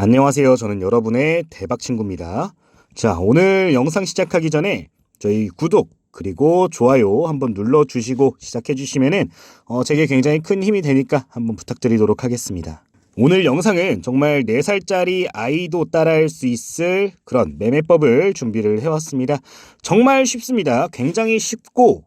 안녕하세요. 저는 여러분의 대박 친구입니다. 자, 오늘 영상 시작하기 전에 저희 구독 그리고 좋아요 한번 눌러 주시고 시작해 주시면은 어, 제게 굉장히 큰 힘이 되니까 한번 부탁드리도록 하겠습니다. 오늘 영상은 정말 4살짜리 아이도 따라할 수 있을 그런 매매법을 준비를 해왔습니다. 정말 쉽습니다. 굉장히 쉽고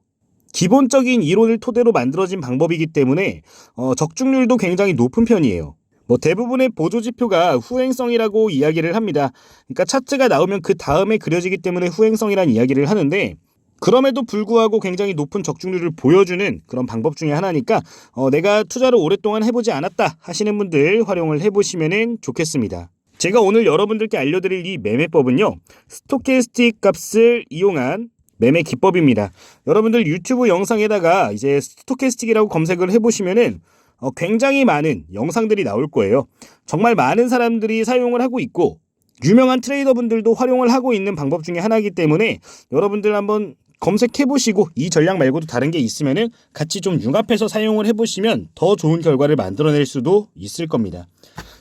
기본적인 이론을 토대로 만들어진 방법이기 때문에 어, 적중률도 굉장히 높은 편이에요. 뭐 대부분의 보조 지표가 후행성이라고 이야기를 합니다. 그러니까 차트가 나오면 그 다음에 그려지기 때문에 후행성이라는 이야기를 하는데 그럼에도 불구하고 굉장히 높은 적중률을 보여주는 그런 방법 중에 하나니까 어, 내가 투자를 오랫동안 해보지 않았다 하시는 분들 활용을 해보시면 좋겠습니다. 제가 오늘 여러분들께 알려드릴 이 매매법은요. 스토캐스틱 값을 이용한 매매 기법입니다. 여러분들 유튜브 영상에다가 이제 스토캐스틱이라고 검색을 해보시면은 어, 굉장히 많은 영상들이 나올 거예요. 정말 많은 사람들이 사용을 하고 있고 유명한 트레이더 분들도 활용을 하고 있는 방법 중에 하나이기 때문에 여러분들 한번 검색해 보시고 이 전략 말고도 다른 게 있으면은 같이 좀 융합해서 사용을 해 보시면 더 좋은 결과를 만들어낼 수도 있을 겁니다.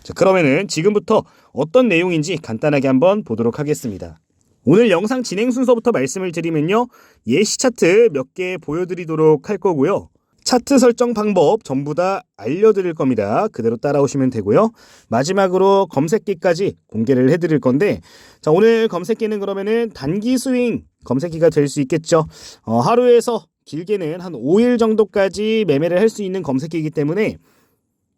자, 그러면은 지금부터 어떤 내용인지 간단하게 한번 보도록 하겠습니다. 오늘 영상 진행 순서부터 말씀을 드리면요. 예시 차트 몇 개 보여드리도록 할 거고요. 차트 설정 방법 전부 다 알려드릴 겁니다. 그대로 따라오시면 되고요. 마지막으로 검색기까지 공개를 해드릴 건데, 자, 오늘 검색기는 그러면은 단기 스윙 검색기가 될 수 있겠죠. 어, 하루에서 길게는 한 5일 정도까지 매매를 할 수 있는 검색기이기 때문에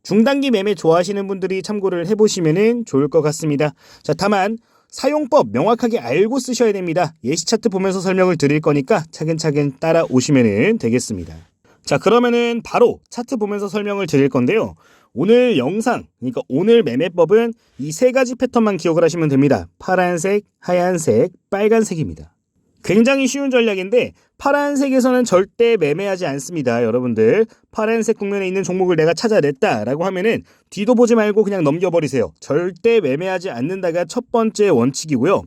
중단기 매매 좋아하시는 분들이 참고를 해보시면 좋을 것 같습니다. 자, 다만 사용법 명확하게 알고 쓰셔야 됩니다. 예시 차트 보면서 설명을 드릴 거니까 차근차근 따라오시면 되겠습니다. 자, 그러면은 바로 차트 보면서 설명을 드릴 건데요. 오늘 영상, 그러니까 오늘 매매법은 이 세 가지 패턴만 기억을 하시면 됩니다. 파란색, 하얀색, 빨간색입니다. 굉장히 쉬운 전략인데 파란색에서는 절대 매매하지 않습니다. 여러분들 파란색 국면에 있는 종목을 내가 찾아냈다라고 하면은 뒤도 보지 말고 그냥 넘겨버리세요. 절대 매매하지 않는다가 첫 번째 원칙이고요.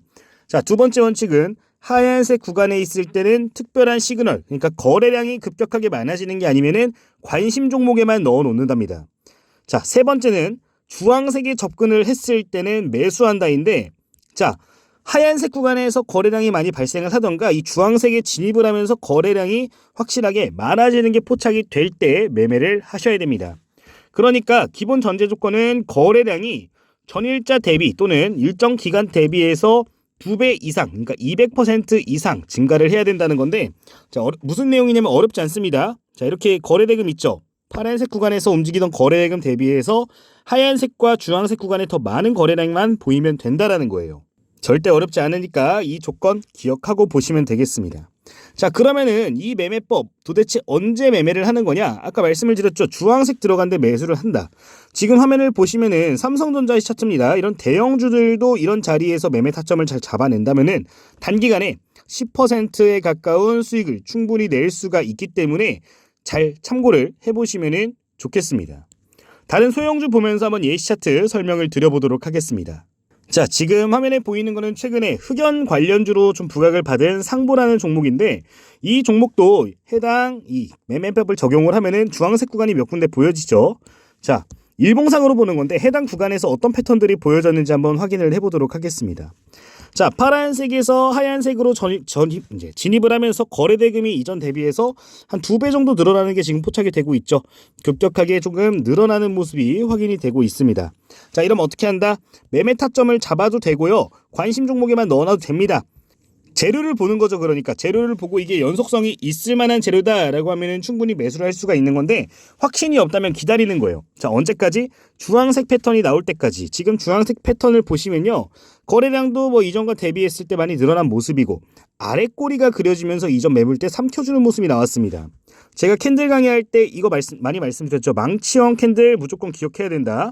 자, 두 번째 원칙은 하얀색 구간에 있을 때는 특별한 시그널, 그러니까 거래량이 급격하게 많아지는 게 아니면은 관심 종목에만 넣어 놓는답니다. 자, 세 번째는 주황색에 접근을 했을 때는 매수한다인데, 자, 하얀색 구간에서 거래량이 많이 발생을 하던가 이 주황색에 진입을 하면서 거래량이 확실하게 많아지는 게 포착이 될 때 매매를 하셔야 됩니다. 그러니까 기본 전제 조건은 거래량이 전일자 대비 또는 일정 기간 대비해서 두 배 이상, 그러니까 200% 이상 증가를 해야 된다는 건데, 자, 어려- 무슨 내용이냐면 어렵지 않습니다. 자, 이렇게 거래대금 있죠. 파란색 구간에서 움직이던 거래대금 대비해서 하얀색과 주황색 구간에 더 많은 거래량만 보이면 된다라는 거예요. 절대 어렵지 않으니까 이 조건 기억하고 보시면 되겠습니다. 자, 그러면은 이 매매법 도대체 언제 매매를 하는 거냐? 아까 말씀을 드렸죠. 주황색 들어간데 매수를 한다. 지금 화면을 보시면은 삼성전자의 차트입니다. 이런 대형주들도 이런 자리에서 매매 타점을 잘 잡아낸다면은 단기간에 10%에 가까운 수익을 충분히 낼 수가 있기 때문에 잘 참고를 해보시면은 좋겠습니다. 다른 소형주 보면서 한번 예시 차트 설명을 드려보도록 하겠습니다. 자, 지금 화면에 보이는 거는 최근에 흑연 관련주로 좀 부각을 받은 상보라는 종목인데 이 종목도 해당 이 매매법을 적용을 하면은 주황색 구간이 몇 군데 보여지죠. 자, 일봉상으로 보는 건데 해당 구간에서 어떤 패턴들이 보여졌는지 한번 확인을 해보도록 하겠습니다. 자, 파란색에서 하얀색으로 전, 전입, 이제 진입을 하면서 거래 대금이 이전 대비해서 한 두 배 정도 늘어나는 게 지금 포착이 되고 있죠. 급격하게 조금 늘어나는 모습이 확인이 되고 있습니다. 자, 이러면 어떻게 한다? 매매 타점을 잡아도 되고요. 관심 종목에만 넣어놔도 됩니다. 재료를 보는 거죠. 그러니까 재료를 보고 이게 연속성이 있을 만한 재료다라고 하면은 충분히 매수를 할 수가 있는 건데 확신이 없다면 기다리는 거예요. 자, 언제까지? 주황색 패턴이 나올 때까지. 지금 주황색 패턴을 보시면요. 거래량도 뭐 이전과 대비했을 때 많이 늘어난 모습이고 아래 꼬리가 그려지면서 이전 매물 때 삼켜주는 모습이 나왔습니다. 제가 캔들 강의할 때 이거 말씀 많이 말씀드렸죠. 망치형 캔들 무조건 기억해야 된다.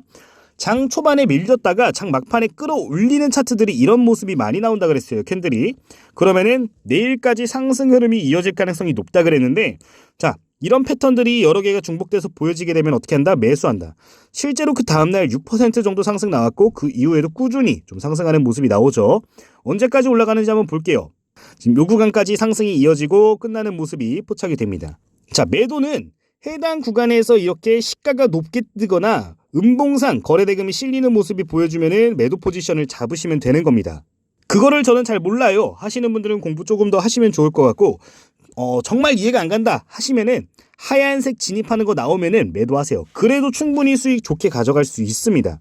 장 초반에 밀렸다가 장 막판에 끌어올리는 차트들이 이런 모습이 많이 나온다 그랬어요. 캔들이. 그러면은 내일까지 상승 흐름이 이어질 가능성이 높다 그랬는데 자, 이런 패턴들이 여러 개가 중복돼서 보여지게 되면 어떻게 한다? 매수한다. 실제로 그 다음날 6% 정도 상승 나왔고 그 이후에도 꾸준히 좀 상승하는 모습이 나오죠. 언제까지 올라가는지 한번 볼게요. 지금 요 구간까지 상승이 이어지고 끝나는 모습이 포착이 됩니다. 자, 매도는 해당 구간에서 이렇게 시가가 높게 뜨거나 음봉상 거래 대금이 실리는 모습이 보여주면은 매도 포지션을 잡으시면 되는 겁니다. 그거를 저는 잘 몰라요. 하시는 분들은 공부 조금 더 하시면 좋을 것 같고 어, 정말 이해가 안 간다 하시면은 하얀색 진입하는 거 나오면은 매도하세요. 그래도 충분히 수익 좋게 가져갈 수 있습니다.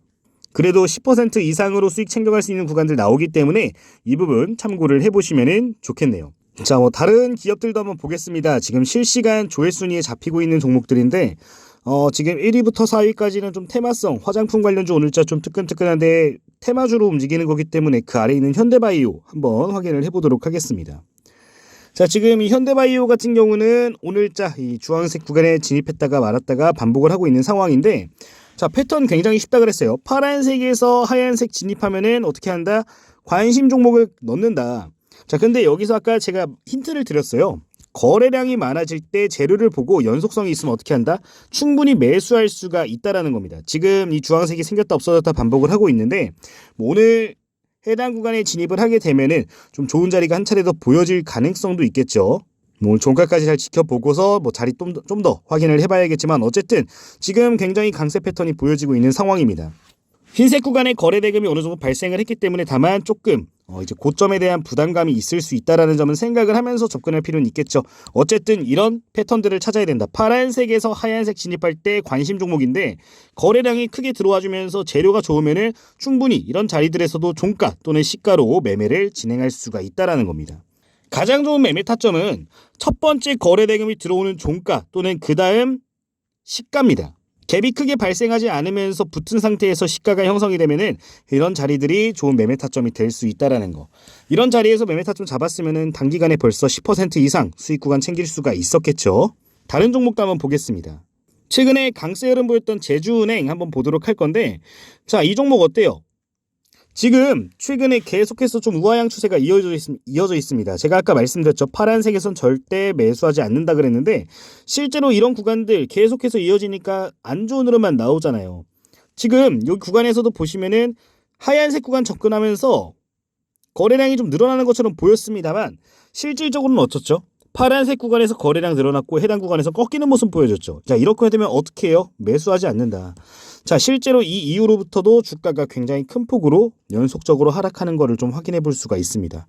그래도 10% 이상으로 수익 챙겨갈 수 있는 구간들 나오기 때문에 이 부분 참고를 해보시면 좋겠네요. 자, 뭐 다른 기업들도 한번 보겠습니다. 지금 실시간 조회 순위에 잡히고 있는 종목들인데 어, 지금 1위부터 4위까지는 좀 테마성, 화장품 관련주 오늘자 좀 뜨끈뜨끈한데 테마주로 움직이는 거기 때문에 그 아래 있는 현대바이오 한번 확인을 해보도록 하겠습니다. 자, 지금 이 현대바이오 같은 경우는 오늘자 이 주황색 구간에 진입했다가 말았다가 반복을 하고 있는 상황인데 자, 패턴 굉장히 쉽다 그랬어요. 파란색에서 하얀색 진입하면은 어떻게 한다? 관심 종목을 넣는다. 자, 근데 여기서 아까 제가 힌트를 드렸어요. 거래량이 많아질 때 재료를 보고 연속성이 있으면 어떻게 한다? 충분히 매수할 수가 있다라는 겁니다. 지금 이 주황색이 생겼다 없어졌다 반복을 하고 있는데 뭐 오늘 해당 구간에 진입을 하게 되면은 좀 좋은 자리가 한 차례 더 보여질 가능성도 있겠죠. 뭐 종가까지 잘 지켜보고서 뭐 자리 좀더 확인을 해봐야겠지만 어쨌든 지금 굉장히 강세 패턴이 보여지고 있는 상황입니다. 흰색 구간의 거래 대금이 어느 정도 발생을 했기 때문에 다만 조금 어 이제 고점에 대한 부담감이 있을 수 있다라는 점은 생각을 하면서 접근할 필요는 있겠죠. 어쨌든 이런 패턴들을 찾아야 된다. 파란색에서 하얀색 진입할 때 관심 종목인데 거래량이 크게 들어와 주면서 재료가 좋으면은 충분히 이런 자리들에서도 종가 또는 시가로 매매를 진행할 수가 있다라는 겁니다. 가장 좋은 매매 타점은 첫 번째 거래 대금이 들어오는 종가 또는 그 다음 시가입니다. 갭이 크게 발생하지 않으면서 붙은 상태에서 시가가 형성이 되면은 이런 자리들이 좋은 매매 타점이 될 수 있다라는 거. 이런 자리에서 매매 타점 잡았으면은 단기간에 벌써 10% 이상 수익 구간 챙길 수가 있었겠죠. 다른 종목도 한번 보겠습니다. 최근에 강세 흐름 보였던 제주은행 한번 보도록 할 건데 자, 이 종목 어때요? 지금 최근에 계속해서 좀 우하향 추세가 이어져, 있, 이어져 있습니다. 제가 아까 말씀드렸죠. 파란색에선 절대 매수하지 않는다 그랬는데 실제로 이런 구간들 계속해서 이어지니까 안 좋은 흐름만 나오잖아요. 지금 여기 구간에서도 보시면은 하얀색 구간 접근하면서 거래량이 좀 늘어나는 것처럼 보였습니다만 실질적으로는 어떻죠? 파란색 구간에서 거래량 늘어났고 해당 구간에서 꺾이는 모습 보여줬죠. 자 이렇게 되면 어떻게 해요? 매수하지 않는다. 자 실제로 이 이후로부터도 주가가 굉장히 큰 폭으로 연속적으로 하락하는 것을 좀 확인해 볼 수가 있습니다.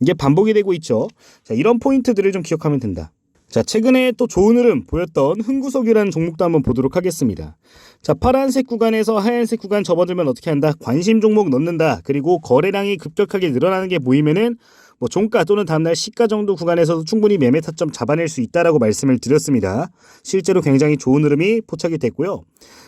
이게 반복이 되고 있죠. 자 이런 포인트들을 좀 기억하면 된다. 자 최근에 또 좋은 흐름 보였던 흥구석이라는 종목도 한번 보도록 하겠습니다. 자 파란색 구간에서 하얀색 구간 접어들면 어떻게 한다? 관심 종목 넣는다. 그리고 거래량이 급격하게 늘어나는 게 보이면은 뭐 종가 또는 다음날 시가 정도 구간에서도 충분히 매매 타점 잡아낼 수 있다라고 말씀을 드렸습니다. 실제로 굉장히 좋은 흐름이 포착이 됐고요.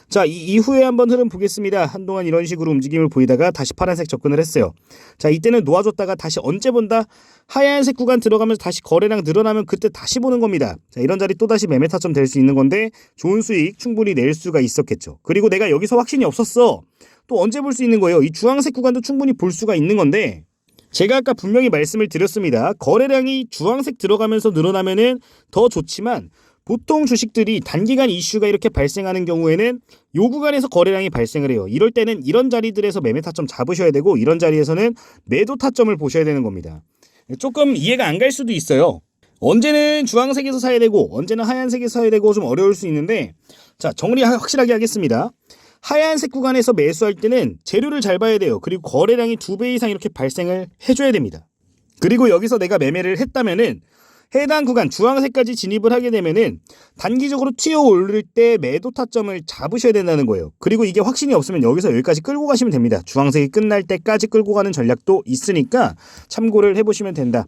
자, 이 이후에 한번 흐름 보겠습니다. 한동안 이런 식으로 움직임을 보이다가 다시 파란색 접근을 했어요. 자, 이때는 놓아줬다가 다시 언제 본다? 하얀색 구간 들어가면서 다시 거래량 늘어나면 그때 다시 보는 겁니다. 자, 이런 자리 또 다시 매매 타점 될 수 있는 건데 좋은 수익 충분히 낼 수가 있었겠죠. 그리고 내가 여기서 확신이 없었어. 또 언제 볼 수 있는 거예요? 이 주황색 구간도 충분히 볼 수가 있는 건데 제가 아까 분명히 말씀을 드렸습니다. 거래량이 주황색 들어가면서 늘어나면은 더 좋지만 보통 주식들이 단기간 이슈가 이렇게 발생하는 경우에는 요 구간에서 거래량이 발생을 해요. 이럴 때는 이런 자리들에서 매매 타점 잡으셔야 되고 이런 자리에서는 매도 타점을 보셔야 되는 겁니다. 조금 이해가 안 갈 수도 있어요. 언제는 주황색에서 사야 되고 언제는 하얀색에서 사야 되고 좀 어려울 수 있는데 자 정리 확실하게 하겠습니다. 하얀색 구간에서 매수할 때는 재료를 잘 봐야 돼요. 그리고 거래량이 두 배 이상 이렇게 발생을 해줘야 됩니다. 그리고 여기서 내가 매매를 했다면은 해당 구간 주황색까지 진입을 하게 되면은 단기적으로 튀어 오를 때 매도 타점을 잡으셔야 된다는 거예요. 그리고 이게 확신이 없으면 여기서 여기까지 끌고 가시면 됩니다. 주황색이 끝날 때까지 끌고 가는 전략도 있으니까 참고를 해보시면 된다.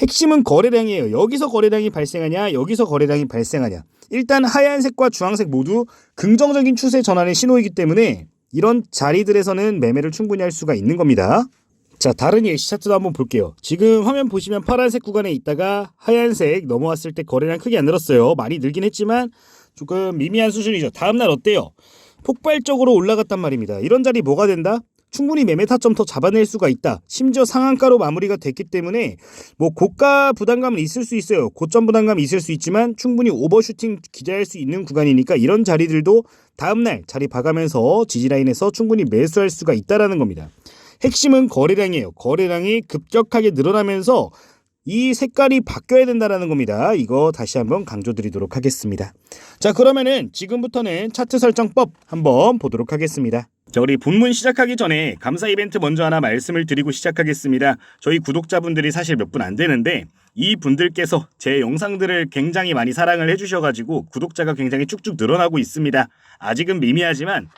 핵심은 거래량이에요. 여기서 거래량이 발생하냐, 여기서 거래량이 발생하냐. 일단 하얀색과 주황색 모두 긍정적인 추세 전환의 신호이기 때문에 이런 자리들에서는 매매를 충분히 할 수가 있는 겁니다. 자, 다른 예시 차트도 한번 볼게요. 지금 화면 보시면 파란색 구간에 있다가 하얀색 넘어왔을 때 거래량 크게 안 늘었어요. 많이 늘긴 했지만 조금 미미한 수준이죠. 다음날 어때요? 폭발적으로 올라갔단 말입니다. 이런 자리 뭐가 된다? 충분히 매매 타점 더 잡아낼 수가 있다. 심지어 상한가로 마무리가 됐기 때문에 뭐 고가 부담감은 있을 수 있어요. 고점 부담감이 있을 수 있지만 충분히 오버슈팅 기대할 수 있는 구간이니까 이런 자리들도 다음날 자리 봐가면서 지지라인에서 충분히 매수할 수가 있다라는 겁니다. 핵심은 거래량이에요. 거래량이 급격하게 늘어나면서 이 색깔이 바뀌어야 된다라는 겁니다. 이거 다시 한번 강조드리도록 하겠습니다. 자, 그러면은 지금부터는 차트 설정법 한번 보도록 하겠습니다. 자, 우리 본문 시작하기 전에 감사 이벤트 먼저 하나 말씀을 드리고 시작하겠습니다. 저희 구독자분들이 사실 몇 분 안 되는데 이 분들께서 제 영상들을 굉장히 많이 사랑을 해주셔가지고 구독자가 굉장히 쭉쭉 늘어나고 있습니다. 아직은 미미하지만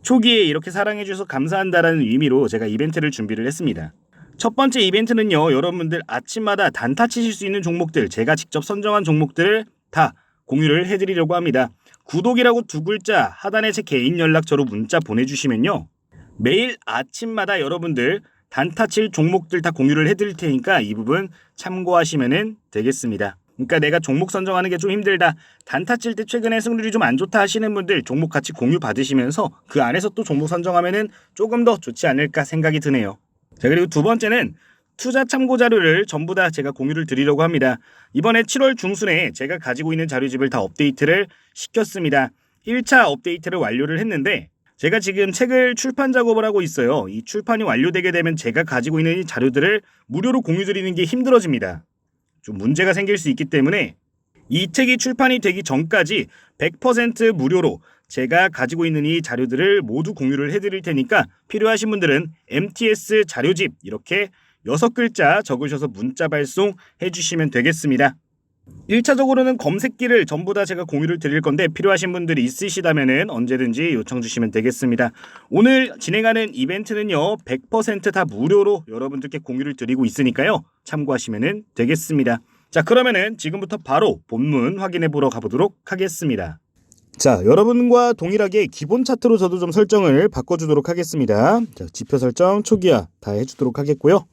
초기에 이렇게 사랑해주셔서 감사한다라는 의미로 제가 이벤트를 준비를 했습니다. 첫 번째 이벤트는요, 여러분들 아침마다 단타 치실 수 있는 종목들, 제가 직접 선정한 종목들을 다 공유를 해드리려고 합니다. 구독이라고 두 글자 하단에 제 개인 연락처로 문자 보내주시면요. 매일 아침마다 여러분들 단타 칠 종목들 다 공유를 해드릴 테니까 이 부분 참고하시면 되겠습니다. 그러니까 내가 종목 선정하는 게 좀 힘들다. 단타 칠 때 최근에 승률이 좀 안 좋다 하시는 분들 종목 같이 공유 받으시면서 그 안에서 또 종목 선정하면은 조금 더 좋지 않을까 생각이 드네요. 자, 그리고 두 번째는 투자 참고 자료를 전부 다 제가 공유를 드리려고 합니다. 이번에 7월 중순에 제가 가지고 있는 자료집을 다 업데이트를 시켰습니다. 1차 업데이트를 완료를 했는데 제가 지금 책을 출판 작업을 하고 있어요. 이 출판이 완료되게 되면 제가 가지고 있는 이 자료들을 무료로 공유 드리는 게 힘들어집니다. 좀 문제가 생길 수 있기 때문에 이 책이 출판이 되기 전까지 100% 무료로 제가 가지고 있는 이 자료들을 모두 공유를 해드릴 테니까 필요하신 분들은 MTS 자료집 이렇게 여섯 글자 적으셔서 문자 발송해 주시면 되겠습니다. 1차적으로는 검색기를 전부 다 제가 공유를 드릴 건데 필요하신 분들이 있으시다면 언제든지 요청 주시면 되겠습니다. 오늘 진행하는 이벤트는요 100%다 무료로 여러분들께 공유를 드리고 있으니까요 참고하시면 되겠습니다. 자 그러면은 지금부터 바로 본문 확인해 보러 가보도록 하겠습니다. 자, 여러분과 동일하게 기본 차트로 저도 좀 설정을 바꿔주도록 하겠습니다. 자, 지표 설정 초기화 다 해주도록 하겠고요.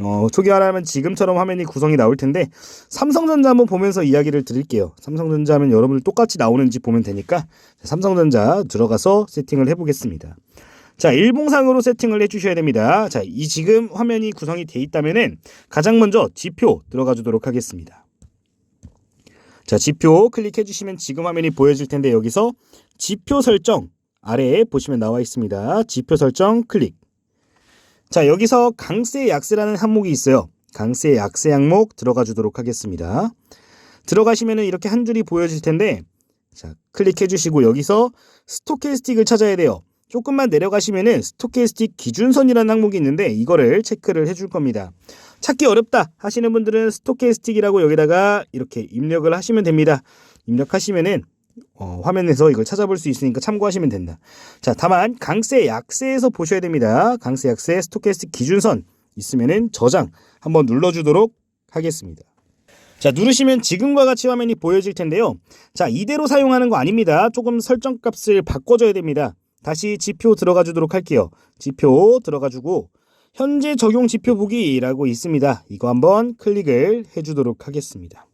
어, 초기화라면 지금처럼 화면이 구성이 나올 텐데 삼성전자 한번 보면서 이야기를 드릴게요. 삼성전자 하면 여러분들 똑같이 나오는지 보면 되니까 자, 삼성전자 들어가서 세팅을 해보겠습니다. 자, 일봉상으로 세팅을 해주셔야 됩니다. 자, 이 지금 화면이 구성이 돼 있다면은 가장 먼저 지표 들어가 주도록 하겠습니다. 자, 지표 클릭해 주시면 지금 화면이 보여질 텐데 여기서 지표 설정 아래에 보시면 나와 있습니다. 지표 설정 클릭. 자, 여기서 강세 약세라는 항목이 있어요. 강세 약세 항목 들어가 주도록 하겠습니다. 들어가시면은 이렇게 한 줄이 보여질 텐데 자, 클릭해 주시고 여기서 스토캐스틱을 찾아야 돼요. 조금만 내려가시면은 스토캐스틱 기준선이라는 항목이 있는데 이거를 체크를 해줄 겁니다. 찾기 어렵다 하시는 분들은 스토캐스틱이라고 여기다가 이렇게 입력을 하시면 됩니다. 입력하시면은 어, 화면에서 이걸 찾아볼 수 있으니까 참고하시면 된다. 자, 다만 강세 약세에서 보셔야 됩니다. 강세 약세 스토캐스틱 기준선 있으면은 저장 한번 눌러주도록 하겠습니다. 자, 누르시면 지금과 같이 화면이 보여질 텐데요. 자, 이대로 사용하는 거 아닙니다. 조금 설정 값을 바꿔줘야 됩니다. 다시 지표 들어가 주도록 할게요. 지표 들어가 주고 현재 적용 지표 보기라고 있습니다. 이거 한번 클릭을 해 주도록 하겠습니다.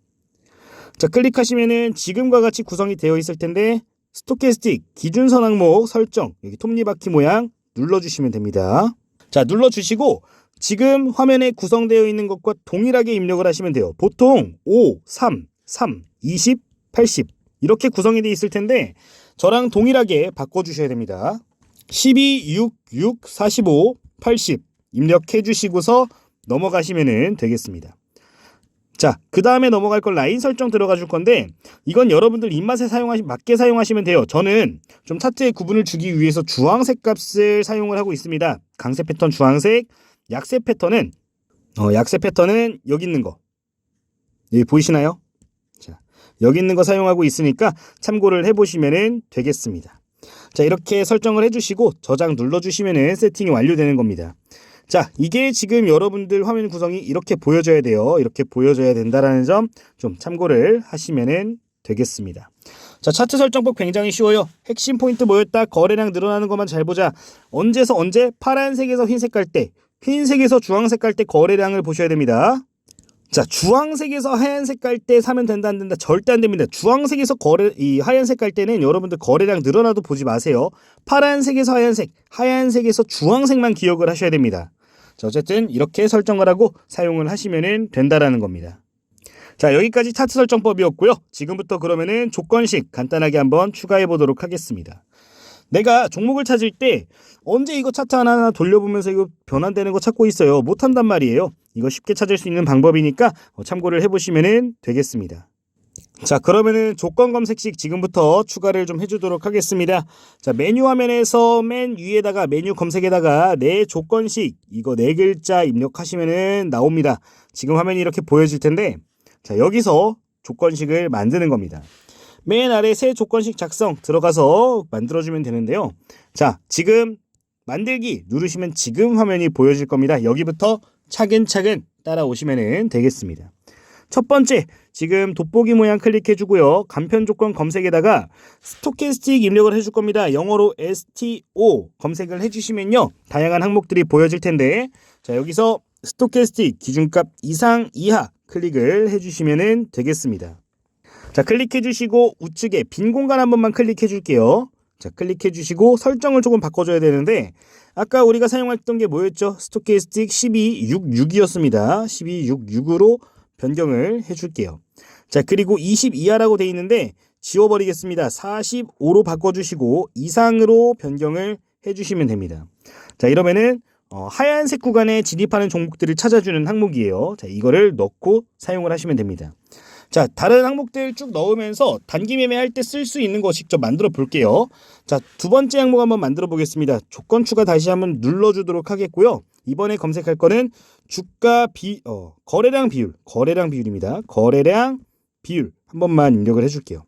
자, 클릭하시면은 지금과 같이 구성이 되어 있을 텐데 스토캐스틱 기준선 항목 설정 여기 톱니바퀴 모양 눌러 주시면 됩니다. 자, 눌러 주시고 지금 화면에 구성되어 있는 것과 동일하게 입력을 하시면 돼요. 보통 5, 3, 3, 20, 80 이렇게 구성이 되어 있을 텐데 저랑 동일하게 바꿔주셔야 됩니다. 12, 6, 6, 45, 80 입력해 주시고서 넘어가시면 되겠습니다. 자, 그 다음에 넘어갈 걸 라인 설정 들어가 줄 건데 이건 여러분들 입맛에 사용하시 맞게 사용하시면 돼요. 저는 좀 차트의 구분을 주기 위해서 주황색 값을 사용을 하고 있습니다. 강세 패턴 주황색, 약세 패턴은 어, 약세 패턴은 여기 있는 거. 여기 보이시나요? 자, 여기 있는 거 사용하고 있으니까 참고를 해 보시면 되겠습니다. 자, 이렇게 설정을 해 주시고 저장 눌러 주시면 세팅이 완료되는 겁니다. 자, 이게 지금 여러분들 화면 구성이 이렇게 보여져야 돼요. 이렇게 보여져야 된다라는 점 좀 참고를 하시면 되겠습니다. 자, 차트 설정법 굉장히 쉬워요. 핵심 포인트 뭐였다? 거래량 늘어나는 것만 잘 보자. 언제서 언제? 파란색에서 흰색 갈 때, 흰색에서 주황색 갈 때 거래량을 보셔야 됩니다. 자, 주황색에서 하얀색 갈 때 사면 된다 안 된다 절대 안 됩니다. 주황색에서 거래 이 하얀색 갈 때는 여러분들 거래량 늘어나도 보지 마세요. 파란색에서 하얀색, 하얀색에서 주황색만 기억을 하셔야 됩니다. 자, 어쨌든 이렇게 설정을 하고 사용을 하시면 된다라는 겁니다. 자, 여기까지 차트 설정법이었고요. 지금부터 그러면은 조건식 간단하게 한번 추가해 보도록 하겠습니다. 내가 종목을 찾을 때 언제 이거 차트 하나하나 돌려보면서 이거 변환되는 거 찾고 있어요. 못한단 말이에요. 이거 쉽게 찾을 수 있는 방법이니까 어, 참고를 해보시면 되겠습니다. 자 그러면은 조건 검색식 지금부터 추가를 좀 해주도록 하겠습니다. 자 메뉴 화면에서 맨 위에다가 메뉴 검색에다가 내 조건식 이거 네 글자 입력하시면은 나옵니다. 지금 화면이 이렇게 보여질 텐데 자 여기서 조건식을 만드는 겁니다. 맨 아래 새 조건식 작성 들어가서 만들어주면 되는데요. 자 지금 만들기 누르시면 지금 화면이 보여질 겁니다. 여기부터 차근차근 따라오시면 되겠습니다. 첫 번째, 지금 돋보기 모양 클릭해주고요. 간편 조건 검색에다가 스토캐스틱 입력을 해줄 겁니다. 영어로 STO 검색을 해주시면요. 다양한 항목들이 보여질 텐데, 자, 여기서 스토캐스틱 기준값 이상, 이하 클릭을 해주시면 되겠습니다. 자, 클릭해주시고 우측에 빈 공간 한 번만 클릭해줄게요. 자, 클릭해주시고 설정을 조금 바꿔줘야 되는데, 아까 우리가 사용했던 게 뭐였죠? 스토캐스틱 1266이었습니다. 1266으로 변경을 해줄게요. 자, 그리고 20 이하라고 돼 있는데 지워버리겠습니다. 45로 바꿔주시고 이상으로 변경을 해주시면 됩니다. 자, 이러면은 어, 하얀색 구간에 진입하는 종목들을 찾아주는 항목이에요. 자, 이거를 넣고 사용을 하시면 됩니다. 자, 다른 항목들 쭉 넣으면서 단기 매매할 때 쓸 수 있는 거 직접 만들어 볼게요. 자, 두 번째 항목 한번 만들어 보겠습니다. 조건 추가 다시 한번 눌러 주도록 하겠고요. 이번에 검색할 거는 주가 비, 어, 거래량 비율, 거래량 비율입니다. 거래량 비율 한 번만 입력을 해줄게요.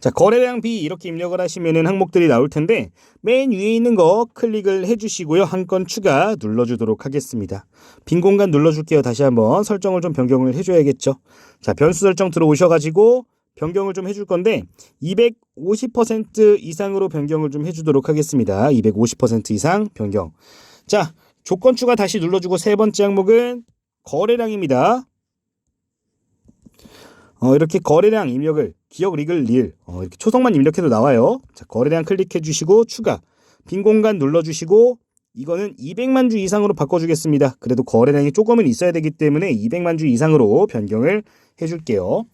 자, 거래량 비 이렇게 입력을 하시면은 항목들이 나올 텐데 맨 위에 있는 거 클릭을 해주시고요. 한 건 추가 눌러주도록 하겠습니다. 빈 공간 눌러줄게요. 다시 한번 설정을 좀 변경을 해줘야겠죠. 자, 변수 설정 들어오셔가지고 변경을 좀 해줄 건데 250% 이상으로 변경을 좀 해주도록 하겠습니다. 250% 이상 변경. 자, 조건 추가 다시 눌러주고 세 번째 항목은 거래량입니다. 어, 이렇게 거래량 입력을 기억 리글 릴 어, 이렇게 초성만 입력해도 나와요. 자, 거래량 클릭해 주시고 추가 빈 공간 눌러 주시고 이거는 200만 주 이상으로 바꿔 주겠습니다. 그래도 거래량이 조금은 있어야 되기 때문에 200만 주 이상으로 변경을 해 줄게요.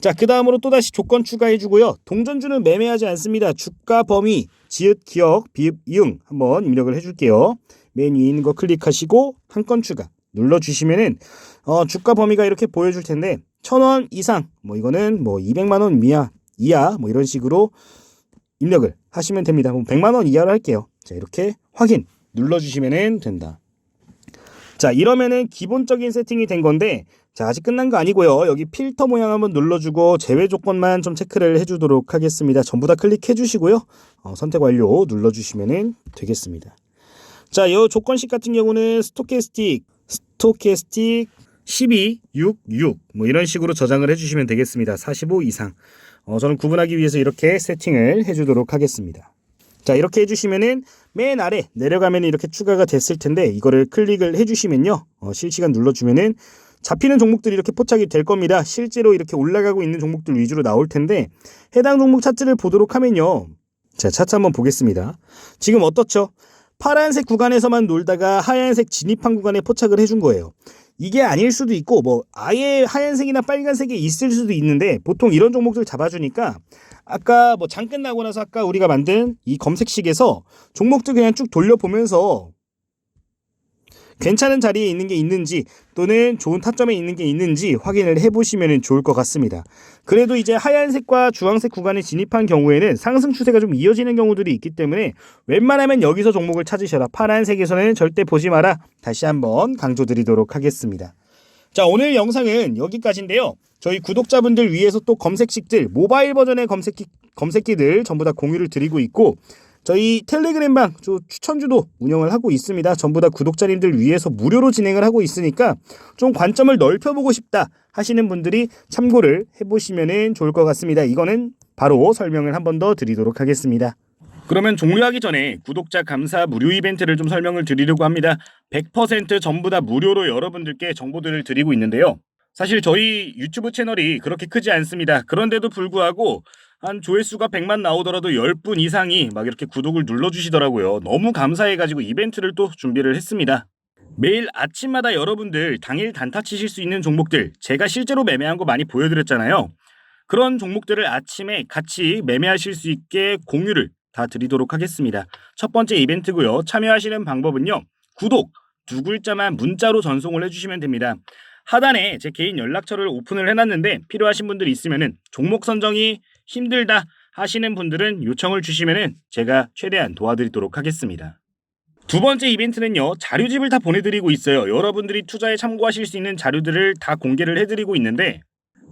자, 그 다음으로 또 다시 조건 추가해 주고요. 동전주는 매매하지 않습니다. 주가 범위, 지읒, 기억, 비읍, 이응 한번 입력을 해 줄게요. 맨 위에 있는 거 클릭하시고 한 건 추가 눌러주시면은 어, 주가 범위가 이렇게 보여줄 텐데 천 원 이상 뭐 이거는 뭐 200만 원 미야 이하 뭐 이런 식으로 입력을 하시면 됩니다. 그럼 100만 원 이하로 할게요. 자 이렇게 확인 눌러주시면 된다. 자 이러면은 기본적인 세팅이 된 건데 자 아직 끝난 거 아니고요. 여기 필터 모양 한번 눌러주고 제외 조건만 좀 체크를 해주도록 하겠습니다. 전부 다 클릭해 주시고요. 어, 선택 완료 눌러주시면 되겠습니다. 자, 이 조건식 같은 경우는 스토캐스틱, 스토캐스틱 12, 6, 6, 뭐 이런 식으로 저장을 해주시면 되겠습니다. 45 이상. 어, 저는 구분하기 위해서 이렇게 세팅을 해주도록 하겠습니다. 자, 이렇게 해주시면은 맨 아래 내려가면 이렇게 추가가 됐을 텐데 이거를 클릭을 해주시면요. 어, 실시간 눌러주면은 잡히는 종목들이 이렇게 포착이 될 겁니다. 실제로 이렇게 올라가고 있는 종목들 위주로 나올 텐데 해당 종목 차트를 보도록 하면요. 자, 차트 한번 보겠습니다. 지금 어떻죠? 파란색 구간에서만 놀다가 하얀색 진입한 구간에 포착을 해준 거예요. 이게 아닐 수도 있고 뭐 아예 하얀색이나 빨간색이 있을 수도 있는데 보통 이런 종목들 잡아주니까 아까 뭐 장 끝나고 나서 아까 우리가 만든 이 검색식에서 종목들 그냥 쭉 돌려보면서 괜찮은 자리에 있는 게 있는지 또는 좋은 타점에 있는 게 있는지 확인을 해보시면 좋을 것 같습니다. 그래도 이제 하얀색과 주황색 구간에 진입한 경우에는 상승 추세가 좀 이어지는 경우들이 있기 때문에 웬만하면 여기서 종목을 찾으셔라. 파란색에서는 절대 보지 마라. 다시 한번 강조드리도록 하겠습니다. 자 오늘 영상은 여기까지인데요. 저희 구독자분들 위해서 또 검색식들 모바일 버전의 검색기, 검색기들 전부 다 공유를 드리고 있고 저희 텔레그램방 저 추천주도 운영을 하고 있습니다. 전부 다 구독자님들 위해서 무료로 진행을 하고 있으니까 좀 관점을 넓혀보고 싶다 하시는 분들이 참고를 해보시면 좋을 것 같습니다. 이거는 바로 설명을 한 번 더 드리도록 하겠습니다. 그러면 종료하기 전에 구독자 감사 무료 이벤트를 좀 설명을 드리려고 합니다. 100% 전부 다 무료로 여러분들께 정보들을 드리고 있는데요. 사실 저희 유튜브 채널이 그렇게 크지 않습니다. 그런데도 불구하고 한 조회수가 100만 나오더라도 10분 이상이 막 이렇게 구독을 눌러주시더라고요. 너무 감사해가지고 이벤트를 또 준비를 했습니다. 매일 아침마다 여러분들 당일 단타 치실 수 있는 종목들 제가 실제로 매매한 거 많이 보여드렸잖아요. 그런 종목들을 아침에 같이 매매하실 수 있게 공유를 다 드리도록 하겠습니다. 첫 번째 이벤트고요. 참여하시는 방법은요. 구독, 두 글자만 문자로 전송을 해주시면 됩니다. 하단에 제 개인 연락처를 오픈을 해놨는데 필요하신 분들 있으면은 종목 선정이 힘들다 하시는 분들은 요청을 주시면은 제가 최대한 도와드리도록 하겠습니다. 두 번째 이벤트는요 자료집을 다 보내드리고 있어요. 여러분들이 투자에 참고하실 수 있는 자료들을 다 공개를 해드리고 있는데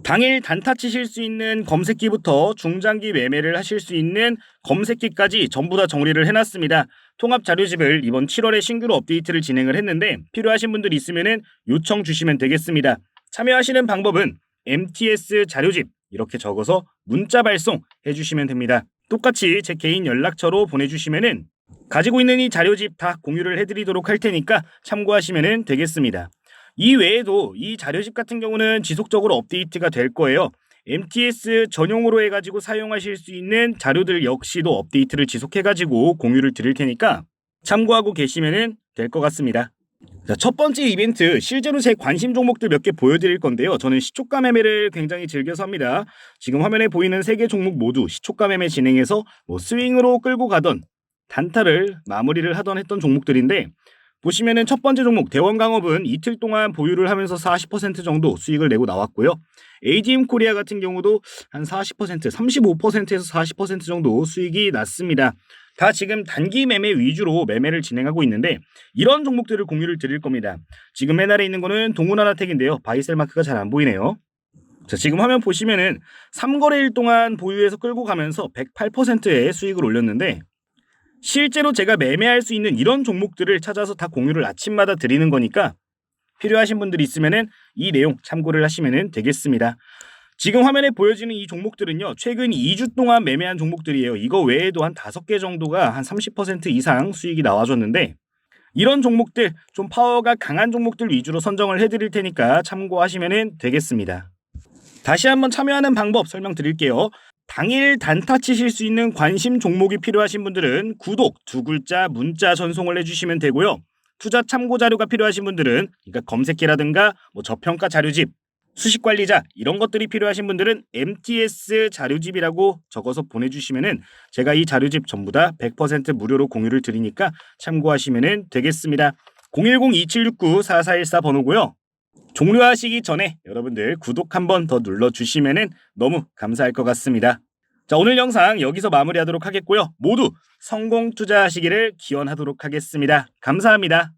당일 단타 치실 수 있는 검색기부터 중장기 매매를 하실 수 있는 검색기까지 전부 다 정리를 해놨습니다. 통합 자료집을 이번 7월에 신규로 업데이트를 진행을 했는데 필요하신 분들 있으면은 요청 주시면 되겠습니다. 참여하시는 방법은 MTS 자료집 이렇게 적어서 문자 발송 해 주시면 됩니다. 똑같이 제 개인 연락처로 보내주시면은 가지고 있는 이 자료집 다 공유를 해드리도록 할 테니까 참고하시면 되겠습니다. 이 외에도 이 자료집 같은 경우는 지속적으로 업데이트가 될 거예요. MTS 전용으로 해가지고 사용하실 수 있는 자료들 역시도 업데이트를 지속해가지고 공유를 드릴 테니까 참고하고 계시면 될 것 같습니다. 자, 첫 번째 이벤트 실제로 제 관심 종목들 몇 개 보여드릴 건데요. 저는 시초가 매매를 굉장히 즐겨서 합니다. 지금 화면에 보이는 세 개 종목 모두 시초가 매매 진행해서 뭐 스윙으로 끌고 가던 단타를 마무리를 하던 했던 종목들인데 보시면은 첫 번째 종목 대원강업은 이틀 동안 보유를 하면서 40% 정도 수익을 내고 나왔고요. ADM 코리아 같은 경우도 한 40%, 35%에서 40% 정도 수익이 났습니다. 다 지금 단기 매매 위주로 매매를 진행하고 있는데 이런 종목들을 공유를 드릴 겁니다. 지금 맨날에 있는 거는 동훈하나텍인데요. 바이셀 마크가 잘 안 보이네요. 자, 지금 화면 보시면은 3거래일 동안 보유해서 끌고 가면서 108%의 수익을 올렸는데 실제로 제가 매매할 수 있는 이런 종목들을 찾아서 다 공유를 아침마다 드리는 거니까 필요하신 분들이 있으면은 이 내용 참고를 하시면 되겠습니다. 지금 화면에 보여지는 이 종목들은요, 최근 2주 동안 매매한 종목들이에요. 이거 외에도 한 5개 정도가 한 30% 이상 수익이 나와줬는데, 이런 종목들, 좀 파워가 강한 종목들 위주로 선정을 해드릴 테니까 참고하시면 되겠습니다. 다시 한번 참여하는 방법 설명드릴게요. 당일 단타 치실 수 있는 관심 종목이 필요하신 분들은 구독 두 글자 문자 전송을 해주시면 되고요. 투자 참고 자료가 필요하신 분들은 그러니까 검색기라든가 뭐 저평가 자료집, 수식 관리자 이런 것들이 필요하신 분들은 MTS 자료집이라고 적어서 보내주시면은 제가 이 자료집 전부 다 100% 무료로 공유를 드리니까 참고하시면 되겠습니다. 010-2769-4414 번호고요. 종료하시기 전에 여러분들 구독 한 번 더 눌러주시면 너무 감사할 것 같습니다. 자, 오늘 영상 여기서 마무리하도록 하겠고요. 모두 성공 투자하시기를 기원하도록 하겠습니다. 감사합니다.